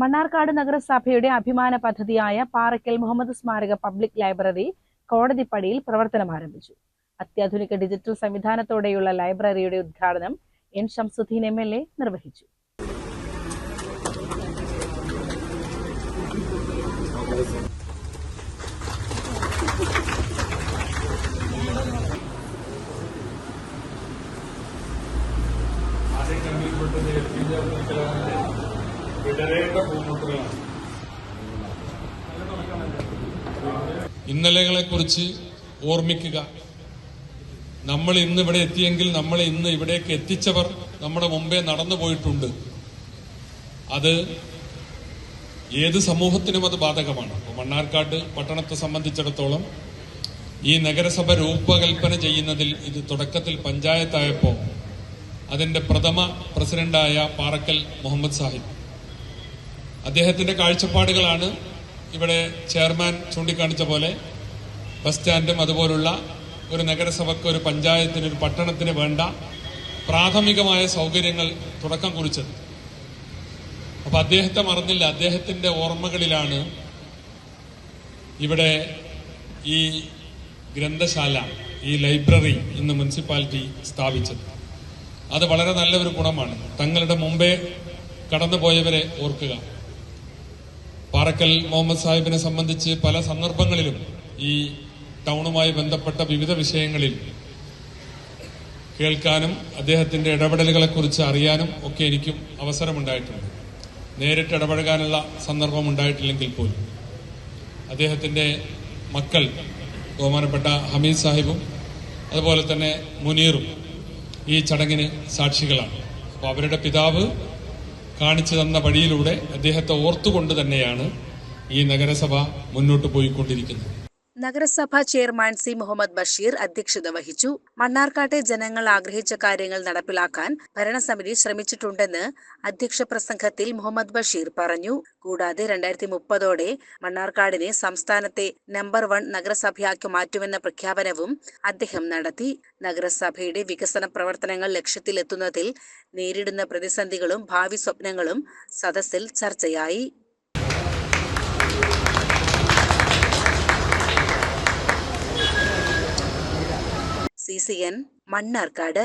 മണ്ണാർക്കാട് നഗരസഭയുടെ അഭിമാന പദ്ധതിയായ പാറയ്ക്കൽ മുഹമ്മദ് സ്മാരക പബ്ലിക് ലൈബ്രറി കോടതിപ്പടിയിൽ പ്രവർത്തനം ആരംഭിച്ചു. അത്യാധുനിക ഡിജിറ്റൽ സംവിധാനത്തോടെയുള്ള ലൈബ്രറിയുടെ ഉദ്ഘാടനം N Shamsuddin M L A നിർവഹിച്ചു. വിടരേണ്ട കുറിച്ച് ഇന്നലെകളെക്കുറിച്ച് ഓർമ്മിക്കുക. നമ്മൾ ഇന്ന് ഇവിടെ എത്തിയെങ്കിൽ നമ്മൾ ഇന്ന് ഇവിടേക്ക് എത്തിച്ചവർ നമ്മുടെ മുമ്പേ നടന്നു പോയിട്ടുണ്ട്. അത് ഏത് സമൂഹത്തിനും അത് ബാധകമാണ്. മണ്ണാർക്കാട് പട്ടണത്തെ സംബന്ധിച്ചിടത്തോളം ഈ നഗരസഭ രൂപകൽപ്പന ചെയ്യുന്നതിൽ ഇത് തുടക്കത്തിൽ പഞ്ചായത്തായപ്പോൾ അതിന്റെ പ്രഥമ പ്രസിഡന്റായ പാറക്കൽ മുഹമ്മദ് സാഹിബ്. അദ്ദേഹത്തിന്റെ കാഴ്ചപ്പാടുകളാണ് ഇവിടെ ചെയർമാൻ ചൂണ്ടിക്കാണിച്ച പോലെ ബസ് സ്റ്റാൻഡും അതുപോലുള്ള ഒരു നഗരസഭയ്ക്ക് ഒരു പഞ്ചായത്തിന് ഒരു പട്ടണത്തിന് വേണ്ട പ്രാഥമികമായ സൗകര്യങ്ങൾ തുടക്കം കുറിച്ചത്. അപ്പൊ അദ്ദേഹത്തെ മറന്നില്ല. അദ്ദേഹത്തിന്റെ ഓർമ്മകളിലാണ് ഇവിടെ ഈ ഗ്രന്ഥശാല ഈ ലൈബ്രറി ഇന്ന് മുനിസിപ്പാലിറ്റി സ്ഥാപിച്ചത്. അത് വളരെ നല്ലൊരു ഗുണമാണ്. തങ്ങളുടെ മുമ്പേ കടന്നുപോയവരെ ഓർക്കുക. പാറക്കൽ മുഹമ്മദ് സാഹിബിനെ സംബന്ധിച്ച് പല സന്ദർഭങ്ങളിലും ഈ ടൗണുമായി ബന്ധപ്പെട്ട വിവിധ വിഷയങ്ങളിൽ കേൾക്കാനും അദ്ദേഹത്തിന്റെ ഇടപെടലുകളെക്കുറിച്ച് അറിയാനും ഒക്കെ എനിക്കും അവസരമുണ്ടായിട്ടുണ്ട്. നേരിട്ട് ഇടപഴകാനുള്ള സന്ദർഭം ഉണ്ടായിട്ടില്ലെങ്കിൽ പോലും. അദ്ദേഹത്തിന്റെ മക്കൾ ബഹുമാനപ്പെട്ട ഹമീദ് സാഹിബും അതുപോലെ തന്നെ മുനീറും ഈ ചടങ്ങിന് സാക്ഷികളാണ്. അപ്പോൾ അവരുടെ പിതാവ് കാണിച്ചു തന്ന വഴിയിലൂടെ അദ്ദേഹത്തെ ഓർത്തുകൊണ്ട് തന്നെയാണ് ഈ നഗരസഭ മുന്നോട്ട് പോയിക്കൊണ്ടിരിക്കുന്നത്. നഗരസഭാ ചെയർമാൻ സി മുഹമ്മദ് ബഷീർ അധ്യക്ഷത വഹിച്ചു. മണ്ണാർക്കാട്ടെ ജനങ്ങൾ ആഗ്രഹിച്ച കാര്യങ്ങൾ നടപ്പിലാക്കാൻ ഭരണസമിതി ശ്രമിച്ചിട്ടുണ്ടെന്ന് അധ്യക്ഷ പ്രസംഗത്തിൽ മുഹമ്മദ് ബഷീർ പറഞ്ഞു. കൂടാതെ രണ്ടായിരത്തി മുപ്പതോടെ മണ്ണാർക്കാടിനെ സംസ്ഥാനത്തെ നമ്പർ വൺ നഗരസഭയാക്കി മാറ്റുമെന്ന പ്രഖ്യാപനവും അദ്ദേഹം നടത്തി. നഗരസഭയുടെ വികസന പ്രവർത്തനങ്ങൾ ലക്ഷ്യത്തിലെത്തുന്നതിൽ നേരിടുന്ന പ്രതിസന്ധികളും ഭാവി സ്വപ്നങ്ങളും സദസ്സിൽ ചർച്ചയായി. C C N Mannarkkad